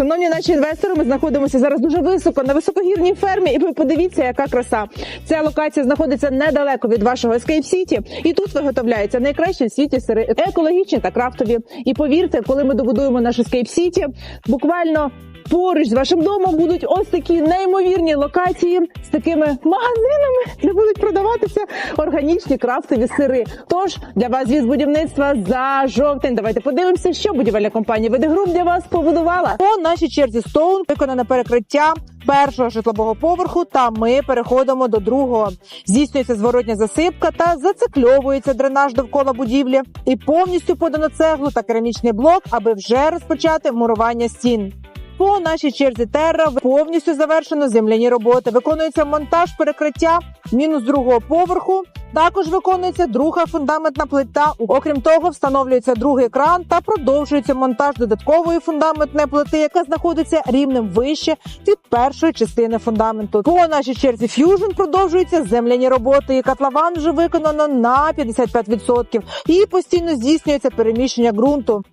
Шановні наші інвестори, ми знаходимося зараз дуже високо на високогірній фермі, і ви подивіться, яка краса. Ця локація знаходиться недалеко від вашого Escape City, і тут виготовляються найкращі в світі сири екологічні та крафтові. І повірте, коли ми добудуємо наш Escape City, буквально. Поруч з вашим домом будуть ось такі неймовірні локації з такими магазинами, де будуть продаватися органічні крафтові сири. Тож для вас від будівництва за жовтень. Давайте подивимося, що будівельна компанія «Ведегруп» для вас побудувала. По нашій черзі Стоун виконане перекриття першого житлового поверху. Та ми переходимо до другого. Здійснюється зворотня засипка та зацикльовується дренаж довкола будівлі. І повністю подано цеглу та керамічний блок, аби вже розпочати мурування стін. По нашій черзі терра повністю завершено земляні роботи. Виконується монтаж перекриття мінус другого поверху. Також виконується друга фундаментна плита. Окрім того, встановлюється другий кран та продовжується монтаж додаткової фундаментної плити, яка знаходиться рівнем вище від першої частини фундаменту. По нашій черзі Fusion продовжуються земляні роботи. і Котлован вже виконано на 55% і постійно здійснюється переміщення ґрунту.